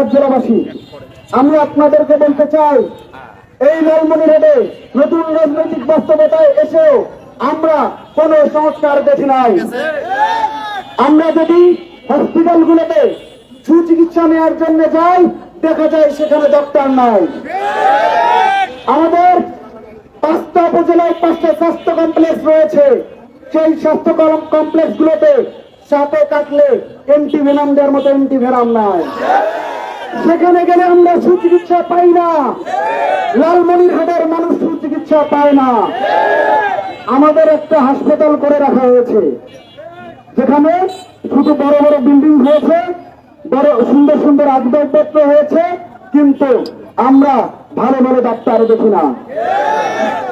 লালমনিরহাট জেলাবাসী, আমি আপনাদেরকে বলতে চাই, এই লালমনিরহাটে নতুন রাজনৈতিক বাস্তবতায় এসেও আমরা কোনো সংস্কার দেখি নাই। আমরা যদি হসপিটালগুলোতে সুচিকিৎসা নেওয়ার জন্য যাই, দেখা যায় সেখানে ডক্টর নাই। আমাদের পাঁচটা উপজেলায় পাঁচটা স্বাস্থ্য কমপ্লেক্স রয়েছে। সেই স্বাস্থ্য কমপ্লেক্স গুলোতে সাপে কাটলে এন্টি ভেনাম দেওয়ার মতো এন্টি ভেনাম নাই। সেখানে গেলে আমরা সুচিকিৎসা পাই না। লালমনিরহাটের মানুষ সুচিকিৎসা পায় না। আমাদের একটা হাসপাতাল করে রাখা হয়েছে। যেখানে শুধু বড় বড় বিল্ডিং হয়েছে, বড় সুন্দর সুন্দর আসবাবপত্র হয়েছে, কিন্তু আমরা ভালো ভালো ডাক্তার দেখি না।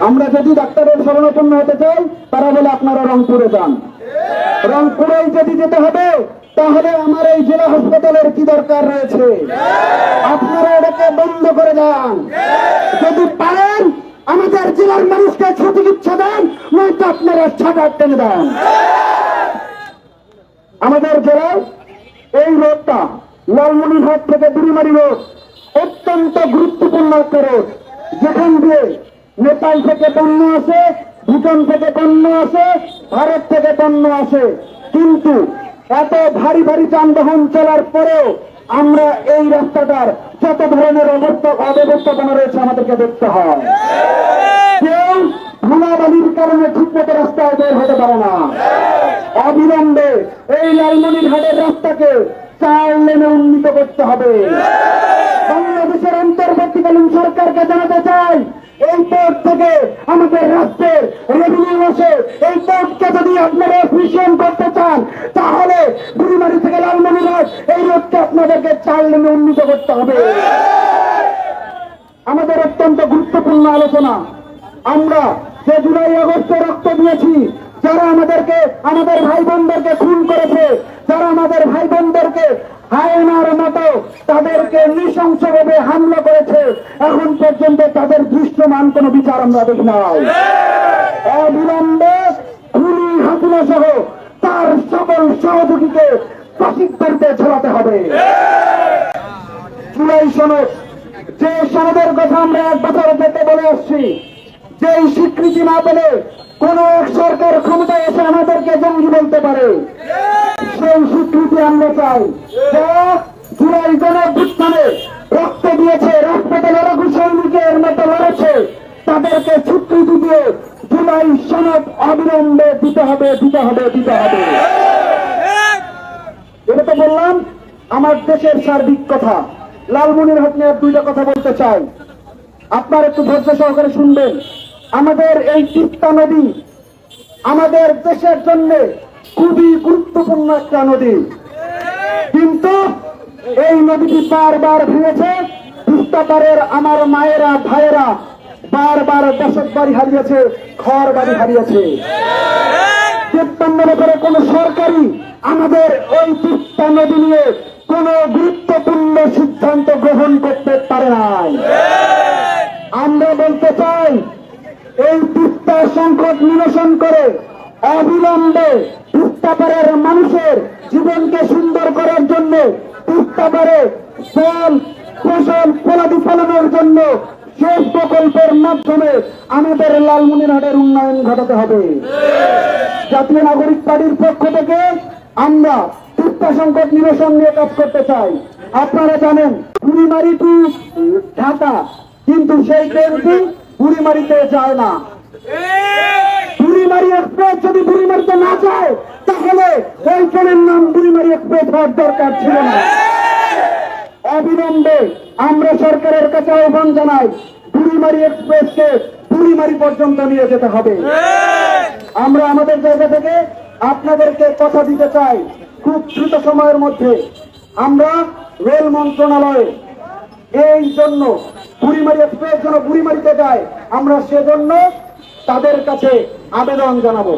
আমরা যদি ডাক্তারের শরণাপন্ন হতে চাই, তারা বলে আপনারা রংপুরে যান। রংপুরে যদি যেতে হবে তাহলে আমার এই জেলা হাসপাতালের কি দরকার রয়েছে? আপনারা এটাকে বন্ধ করে দেন। যদি পারেন, আমাদের জেলার মানুষকে চিকিৎসা দেন, নয়তো আপনারা ছাটা টেনে দেন। আমাদের জেলায় এই রোডটা লালমনিরহাট থেকে বুড়িমারি রোড, অত্যন্ত গুরুত্বপূর্ণ একটা রোড। যেখান দিয়ে নেপাল থেকে পণ্য আসে, ভুটান থেকে পণ্য আসে, ভারত থেকে পণ্য আসে। কিন্তু এত ভারী ভারী যানবাহন চলার পরেও আমরা এই রাস্তাটার যত ধরনের অব্যবস্থাপনা রয়েছে আমাদেরকে দেখতে হয়। কেউ ধুলাবালির কারণে ঠিক মতো রাস্তায় বের হতে পারে না। অবিলম্বে এই লালমনিরহাটের রাস্তাকে চার লেনে উন্নীত করতে হবে। বাংলাদেশের অন্তর্বর্তীকালীন সরকারকে জানাতে চাই এই পোর্ট থেকে আমাদের রাষ্ট্রের রেভিনিউ আসে। এই যদি আপনারা করতে চান, তাহলে থেকে এই রোডকে আপনাদেরকে উন্নীত করতে হবে। আমাদের অত্যন্ত গুরুত্বপূর্ণ আলোচনা। আমরা যে জুলাই আগস্টে রক্ত দিয়েছি, যারা আমাদেরকে, আমাদের ভাই বোনদেরকে খুন করেছে, যারা আমাদের ভাই বোনদেরকে হায়নার মতো তাদেরকে নৃশংসভাবে হামলা করেছে। এখন পর্যন্ত তাদের দৃশ্যমান কোন বিচার আমরা দেখি নাই। অবিলম্বে খুনি হাসিনা সহ তার সকল সহযোগীকে ফাঁসিতে ঝোলাতে হবে। জুলাই সনদ, যে সনদের কথা আমরা এক বছর থেকে বলে আসছি, যেই স্বীকৃতি না পেলে কোন এক সরকার ক্ষমতায় এসে আমাদেরকে জঙ্গি বলতে পারে। সেই স্বীকৃতি আমরা চাই। জুলাই রক্ত দিয়েছে, রাজপথে লড়াকু সৈনিকের মতো লড়েছে। তাদেরকে স্বীকৃতি দিয়ে জুলাই সনদ অবিলম্বে দিতে হবে দিতে হবে দিতে হবে। এটা তো বললাম, আমার দেশের সার্বিক কথা। লালমনির হাট নিয়ে দুইটা কথা বলতে চাই। আপনার একটু ধৈর্য সহকারে শুনবেন। আমাদের এই তিস্তা নদী আমাদের দেশের জন্য খুবই গুরুত্বপূর্ণ একটা নদী। কিন্তু এই নদীটি বারবার ভেঙেছে তিস্তাপাড়ের আমার মায়েরা, ভাইয়েরা বারবার বসত বাড়ি হারিয়েছে ঘর বাড়ি হারিয়েছে। তিপ্পান্ন কোন সরকারি আমাদের ওই তিস্তা নদী নিয়ে কোন গুরুত্বপূর্ণ সিদ্ধান্ত গ্রহণ করতে পারে নাই। আমরা বলতে চাই, এই তিস্তা সংকট নিরসন করে অবিলম্বে তিস্তাপাড়ের মানুষের জীবনকে সুন্দর করার জন্য তিস্তাপাড়ে ফল ফসল, ফলাদি ফলানোর জন্য শেষ প্রকল্পের মাধ্যমে আমাদের লালমনিরহাটের উন্নয়ন ঘটাতে হবে। জাতীয় নাগরিক পার্টির পক্ষ থেকে আমরা তিস্তা সংকট নিরসন নিয়ে কাজ করতে চাই। আপনারা জানেন, বুড়িমারি টু ঢাকা, কিন্তু সেই ট্রেনটি বুড়িমারিতে যায় না। বুড়িমারি এক্সপ্রেস যদি বুড়িমারিতে না যায় তাহলে ওই ট্রেনের নাম বুড়িমারি এক্সপ্রেস হওয়ার দরকার ছিল না। অবিলম্বে আমরা সরকারের কাছে আহ্বান জানাই, বুড়িমারি এক্সপ্রেসকে বুড়িমারি পর্যন্ত নিয়ে যেতে হবে। আমরা আমাদের জায়গা থেকে আপনাদেরকে কথা দিতে চাই, খুব দ্রুত সময়ের মধ্যে। আমরা রেল মন্ত্রণালয়ে এই জন্য বুড়িমারি এক্সপ্রেস যেন বুড়িমারিতে যায়, আমরা সেজন্য তাদের কাছে আবেদন জানাব।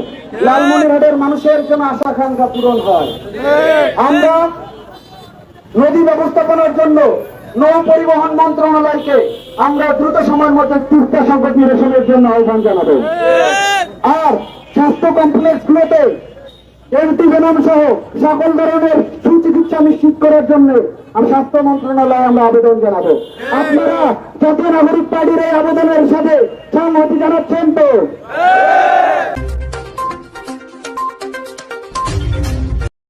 লালমনিরহাটের মানুষের যেন আশা আকাঙ্ক্ষা পূরণ হয়। আমরা নদী ব্যবস্থাপনার জন্য নৌ পরিবহন মন্ত্রণালয়কে আমরা দ্রুত সময়ের মধ্যে তিস্তা সংকট নিরসনের জন্য আহ্বান জানাব। আর স্বাস্থ্য কমপ্লেক্স গুলোতে এন্টিভেনম সহ সকল ধরনের সুচিকিৎসা নিশ্চিত করার জন্য স্বাস্থ্য মন্ত্রণালয়ে আমরা আবেদন জানাব। আপনারা জাতীয় নাগরিক পার্টির এই আবেদনের সাথে সংহতি জানাচ্ছেন তো?